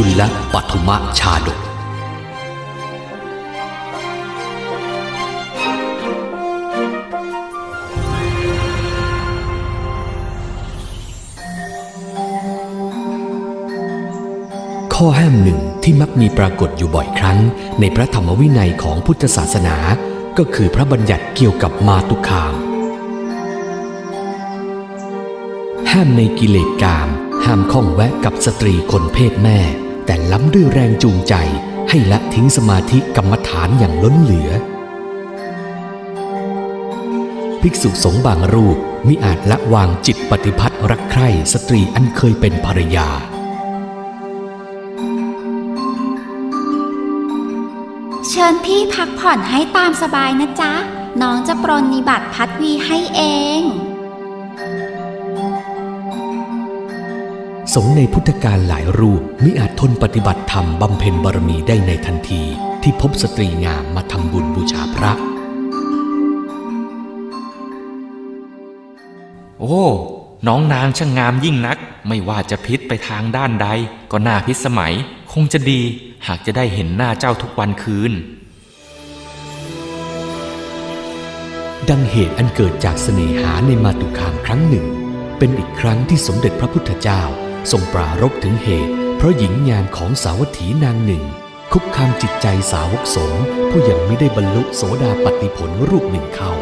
จุลปฐุมชาดก ข้อห้ามหนึ่งที่มักมีปรากฏอยู่บ่อยครั้ง ในพระธรรมวินัยของพุทธศาสนา ก็คือพระบัญญัติเกี่ยวกับมาตุคาม ห้ามในกิเลสกามห้ามข้องแวะกับสตรีคนเพศแม่ แต่ล้ำด้วยแรงจูงใจให้ละทิ้งสมาธิกรรมฐานอย่างล้นเหลือ ภิกษุสงฆ์บางรูปมิอาจละวางจิตปฏิพัทธ์รักใคร่สตรีอันเคยเป็นภรรยา เชิญพี่พักผ่อนให้ตามสบายนะจ๊ะ น้องจะปรนนิบัติพัดวีให้เอง สงฆ์ในพุทธกาลหลายรูปมิอาจทนปฏิบัติธรรมบำเพ็ญบารมีได้ในทันที ที่พบสตรีงามมาทำบุญบูชาพระ โอ้ น้องนางช่างงามยิ่งนัก ไม่ว่าจะพิษไปทางด้านใด ก็น่าพิสมัย คงจะดีหากจะได้เห็นหน้าเจ้าทุกวันคืน ดังเหตุอันเกิดจากเสน่หาในมาตุคามครั้งหนึ่งเป็นอีกครั้งที่สมเด็จพระพุทธเจ้า ทรงปรารภถึงเหตุ เพราะหญิงงามของสาวัตถีนางหนึ่ง คุกคามจิตใจสาวกสงฆ์ผู้ยังไม่ได้บรรลุโสดาปัตติผลรูปหนึ่งเข้า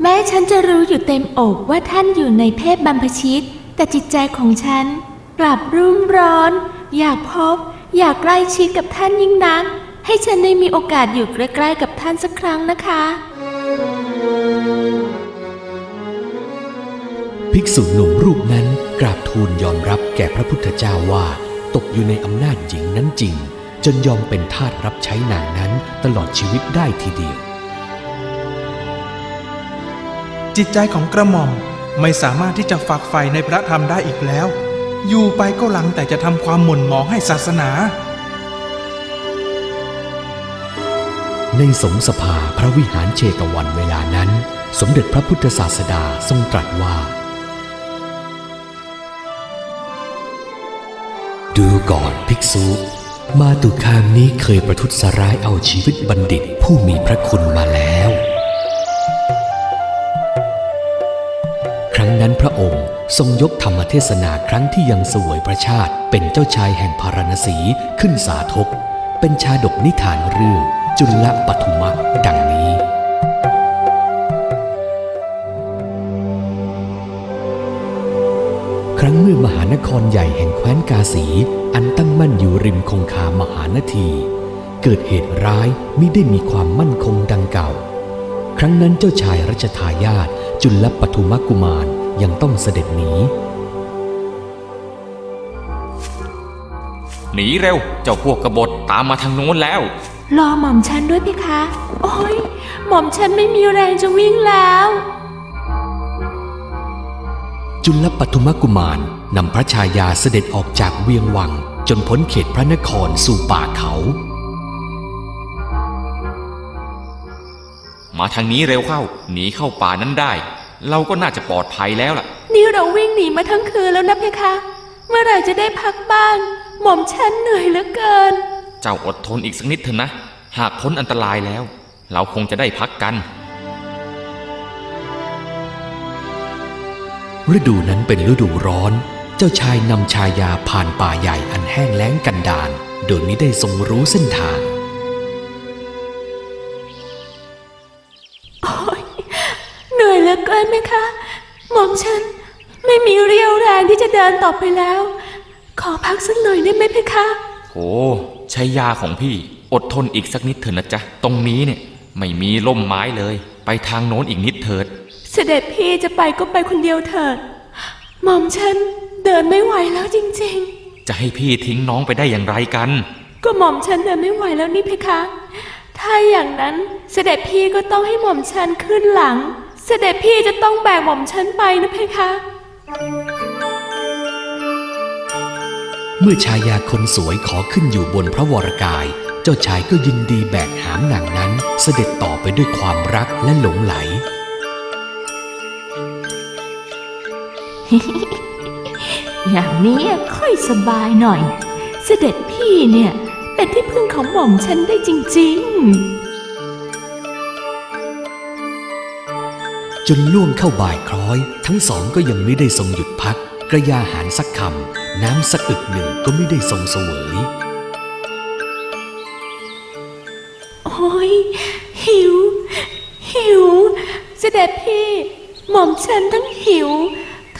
แม้ฉันจะรู้อยู่เต็มอกว่าท่านอยู่ในเพศบัมพชิต แต่จิตใจของฉันกลับรุ่มร้อน อยากพบ อยากใกล้ชิดกับท่านยิ่งนักให้ฉันได้มีโอกาสอยู่ใกล้ๆกับท่านสักครั้งนะคะ กษุหนุ่มรูปนั้นกราบทูลยอมรับแก่พระพุทธเจ้าว่า ตกอยู่ในอำนาจหญิงนั้นจริง จนยอมเป็นทาสรับใช้นางนั้นตลอดชีวิตได้ทีเดียว จิตใจของกระหม่อมไม่สามารถที่จะฝักใฝ่ในพระธรรมได้อีกแล้ว อยู่ไปก็หลังแต่จะทำความหม่นหมองให้ศาสนา ในสงสภาพระวิหารเชตวันเวลานั้น สมเด็จพระพุทธศาสดาทรงตรัสว่า ดูก่อนภิกษุ มาตุคามนี้เคยประทุษร้ายเอาชีวิตบัณฑิตผู้มีพระคุณมาแล้ว ครั้งนั้นพระองค์ทรงยกธรรมเทศนาครั้งที่ยังสวยพระชาติ เป็นเจ้าชายแห่งพารณสีขึ้นสาธกเป็นชาดกนิทานเรื่องจุลปฐุมะดัง นี้ครั้งเมื่อมหานครใหญ่แห่งแคว้นกาสีอันตั้งมั่นอยู่ริมคงคามหานที เกิดเหตุร้ายมิได้มีความมั่นคงดังเก่า ครั้งนั้นเจ้าชายรัชทายาทจุลปฐุมกุมารยังต้องเสด็จหนีหนีเร็ว เจ้าพวกกบฏตามมาทางโน้นแล้ว รอหม่อมฉันด้วยพี่คะ โอ้ยหม่อมฉันไม่มีแรงจะวิ่งแล้ว จุลปฐุมกุมารนำพระชายาเสด็จออกจากเวียงวัง จนพ้นเขตพระนครสู่ป่าเขา มาทางนี้เร็วเข้า หนีเข้าป่านั้นได้ เราก็น่าจะปลอดภัยแล้วล่ะ นี่เราวิ่งหนีมาทั้งคืนแล้วนะเพคะ เมื่อไหร่จะได้พักบ้าง หม่อมฉันเหนื่อยเหลือเกิน เจ้าอดทนอีกสักนิดเถอะนะ หากพ้นอันตรายแล้ว เราคงจะได้พักกัน ฤดูนั้นเป็นฤดูร้อน เจ้าชายนำชายาผ่านป่าใหญ่อันแห้งแล้งกันดารโดยมิได้ทรงรู้เส้นทางเหนื่อยเหลือเกินไหมคะหม่อมฉันไม่มีเรี่ยวแรงที่จะเดินต่อไปแล้ว ขอพักสักหน่อยได้ไหมเพคะโอ้ใช้ยาของพี่อดทนอีกสักนิดเถอะนะจ๊ะ ตรงนี้เนี่ยไม่มีล่มไม้เลย ไปทางโน้นอีกนิดเถิด เสด็จพี่จะไปก็ไปคนเดียวเถิด หม่อมฉันเดินไม่ไหวแล้วจริงจะให้พี่ทิ้งน้องไปได้อย่างไรกันๆก็หม่อมฉันเดินไม่ไหวแล้วนี่เพคะ ถ้าอย่างนั้นเสด็จพี่ก็ต้องให้หม่อมฉันขึ้นหลัง เสด็จพี่จะต้องแบกหม่อมฉันไปนะเพคะ เมื่อชายาคนสวยขอขึ้นอยู่บนพระวรกาย เจ้าชายก็ยินดีแบกหามนางนั้น เสด็จต่อไปด้วยความรักและหลงไหล อย่างนี้ค่อยสบายหน่อย เสด็จพี่เนี่ย เป็นที่พึ่งของหม่อมฉันได้จริงจนล่วงเข้าบ่ายคล้อย ทั้งสองก็ยังไม่ได้ทรงหยุดพัก กระยาหารสักคำ น้ำสักอึกหนึ่งก็ไม่ได้ทรงเสวยๆโอ้ยหิว หิว เสด็จพี่ หม่อมฉันทั้งหิว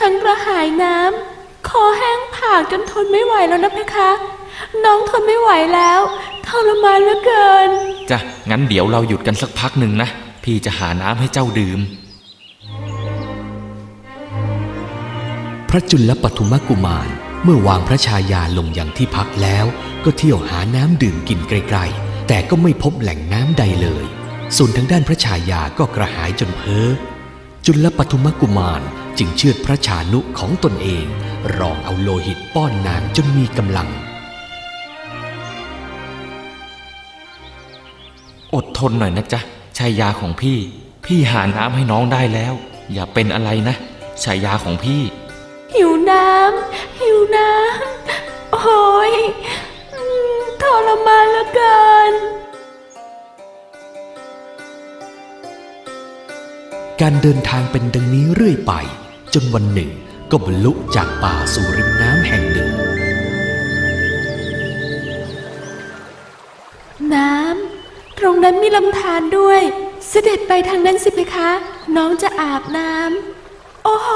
ทั้งกระหายน้ำคอแห้งผากจนทนไม่ไหวแล้วนะเพคะ น้องทนไม่ไหวแล้วทรมานเหลือเกิน จ้ะ งั้นเดี๋ยวเราหยุดกันสักพักหนึ่งนะ พี่จะหาน้ำให้เจ้าดื่ม พระจุลปทุมกุมารเมื่อวางพระชายาลงอย่างที่พักแล้ว ก็เที่ยวหาน้ำดื่มกินไกลๆ แต่ก็ไม่พบแหล่งน้ำใดเลย ส่วนทางด้านพระชายาก็กระหายจนเพ้อ จุลปทุมกุมาร จึงเชือดพระชานุของตนเอง รองเอาโลหิตป้อนนางจนมีกำลัง อดทนหน่อยนะจ๊ะชายาของพี่ พี่หาน้ำให้น้องได้แล้ว อย่าเป็นอะไรนะชายาของพี่ หิวน้ำหิวน้ำโอ้ยอืมทรมานเหลือเกินการเดินทางเป็นดังนี้เรื่อยไป จนวันหนึ่งก็บรรลุจากป่าสู่ริมน้ำแห่งหนึ่ง น้ำตรงนั้นมีลำธารด้วย เสด็จไปทางนั้นสิเพคะ น้องจะอาบน้ำโอ้โห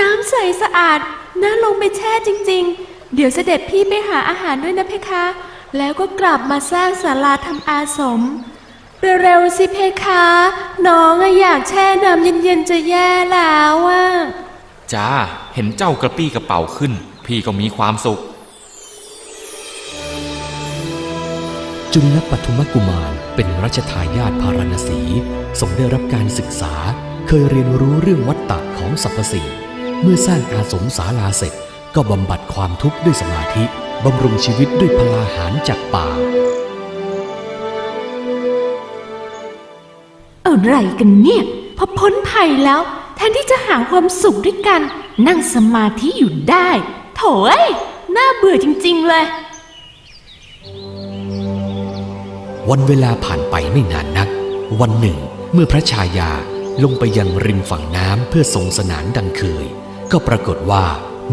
น้ำใสสะอาดน่าลงไปแช่จริง ๆ เดี๋ยวเสด็จพี่ไปหาอาหารด้วยนะเพคะ แล้วก็กลับมาสร้างศาลาทำอาสม เร็วๆสิเพคะ น้องอะอยากแช่น้ำเย็นๆจะแย่แล้วอะจ้า เห็นเจ้ากระปี้กระเป๋าขึ้น พี่ก็มีความสุข จุลปทุมกุมารเป็นรัชทายาทพาราณสีทรงได้รับการศึกษา เคยเรียนรู้เรื่องวัฏฏะของสรรพสิ่ง เมื่อสร้างอาสมศาลาเสร็จ ก็บำบัดความทุกข์ด้วยสมาธิ บำรุงชีวิตด้วยพลาหารจากป่า อะไรกันเนี่ย พอพ้นภัยแล้ว แทนที่จะหาความสุขด้วยกัน นั่งสมาธิอยู่ได้ โถเอ้ยน่าเบื่อจริง ๆ เลย วันเวลาผ่านไปไม่นานนัก วันหนึ่ง เมื่อพระชายาลงไปยังริมฝั่งน้ำเพื่อทรงสนานดังเคย ก็ปรากฏว่า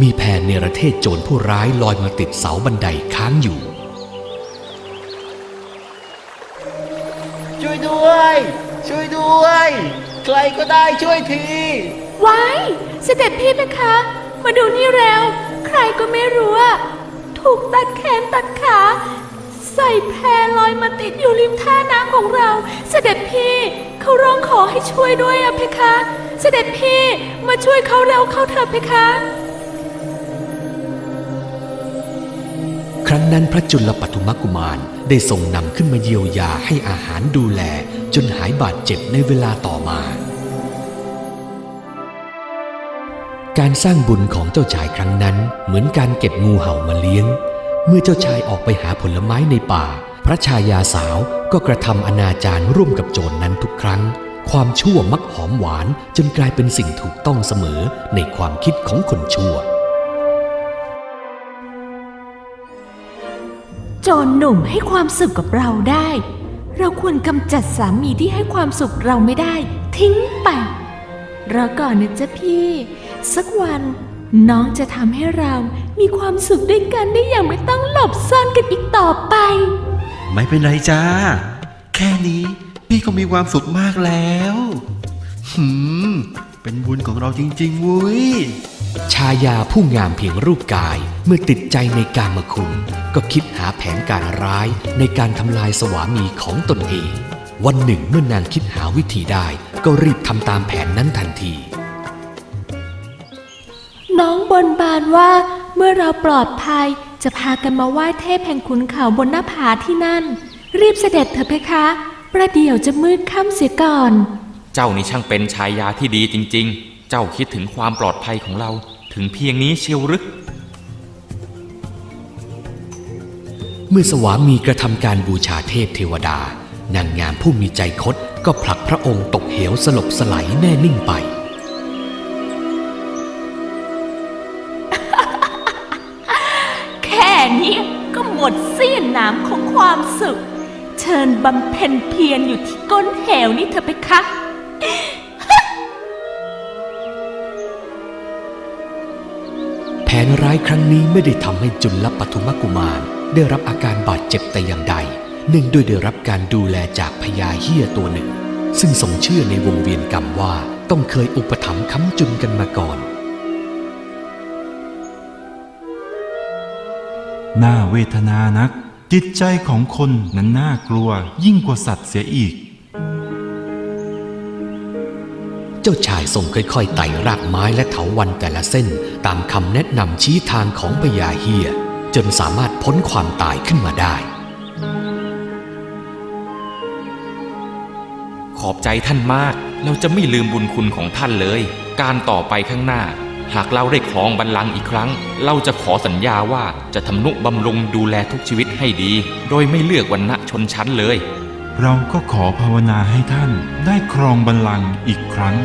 มีแพเนรเทศโจรผู้ร้ายลอยมาติดเสาบันไดค้างอยู่ ช่วยด้วย ช่วยด้วย ใครก็ได้ช่วยที ไว้เสด็จพี่ไหมคะ มาดูนี่แล้วใครก็ไม่รู้อะถูกตัดแขนตัดขา ใส่แพลอยมาติดอยู่ริมท่าน้ำของเรา เสด็จพี่เขาร้องขอให้ช่วยด้วยอะเพคะ เสด็จพี่มาช่วยเขาเร็วเข้าเถอะเพคะ ครั้งนั้นพระจุลปทุมกุมารได้ทรงนำขึ้นมาเยียวยาให้อาหารดูแล จนหายบาดเจ็บในเวลาต่อมา การสร้างบุญของเจ้าชายครั้งนั้นเหมือนการเก็บงูเห่ามาเลี้ยง เมื่อเจ้าชายออกไปหาผลไม้ในป่า พระชายาสาวก็กระทำอนาจารร่วมกับโจรนนั้นทุกครั้ง ความชั่วมักหอมหวานจนกลายเป็นสิ่งถูกต้องเสมอในความคิดของคนชั่วโจรหนุ่มให้ความสุขกับเราได้ เราควรกำจัดสามีที่ให้ความสุขเราไม่ได้ ทิ้งไป รอก่อนนะจ๊ะพี่ สักวัน น้องจะทำให้เรามีความสุขด้วยกันได้อย่างไม่ต้องหลบซ่อนกันอีกต่อไป ไม่เป็นไรจ้า แค่นี้พี่ก็มีความสุขมากแล้ว หืม เป็นบุญของเราจริงๆเว้ย ชายาผู้งามเพียงรูปกายเมื่อติดใจในการมคุณ ก็คิดหาแผนการร้ายในการทำลายสวามีของตนเอง วันหนึ่งเมื่อนางคิดหาวิธีได้ ก็รีบทำตามแผนนั้นทันที น้องบนบานว่าเมื่อเราปลอดภัยจะพากันมาไหว้เทพแห่งขุนเขาบนหน้าผาที่นั่น รีบเสด็จเถอะเพคะ ประเดี๋ยวจะมืดค่ำเสียก่อน เจ้านี่ช่างเป็นชายาที่ดีจริง ๆ เจ้าคิดถึงความปลอดภัยของเราถึงเพียงนี้เชียวหรือเมื่อสวามีกระทำการบูชาเทพเทวดา นางงามผู้มีใจคดก็ผลักพระองค์ตกเหวสลบสไลายแน่นิ่งไป แค่นี้ก็หมดเสี้ยนน้ำของความสุข เชิญบำเพ็ญเพียรอยู่ที่ก้นเหวนี้เถอะไปคะ นร้ายครั้งนี้ไม่ได้ทำให้จุลปทุมกุมาร ได้รับอาการบาดเจ็บแต่อย่างใด เนื่องด้วยได้รับการดูแลจากพญาเฮียตัวหนึ่ง ซึ่งสมเชื่อในวงเวียนกรรมว่าต้องเคยอุปถัมภ์ค้ำจุนกันมาก่อน น่าเวทนานัก จิตใจของคนนั้นน่ากลัวยิ่งกว่าสัตว์เสียอีก เจ้าชายทรงค่อยๆไต่รากไม้และเถาวันแต่ละเส้น ตามคำแนะนำชี้ทางของพญาเฮีย จนสามารถพ้นความตายขึ้นมาได้ ขอบใจท่านมาก เราจะไม่ลืมบุญคุณของท่านเลย การต่อไปข้างหน้า หากเราได้ครองบัลลังก์อีกครั้ง เราจะขอสัญญาว่าจะทำนุบำรุงดูแลทุกชีวิตให้ดี โดยไม่เลือกวันณะชนชั้นเลย เราก็ขอภาวนาให้ท่านได้ครองบัลลังก์อีกครั้ง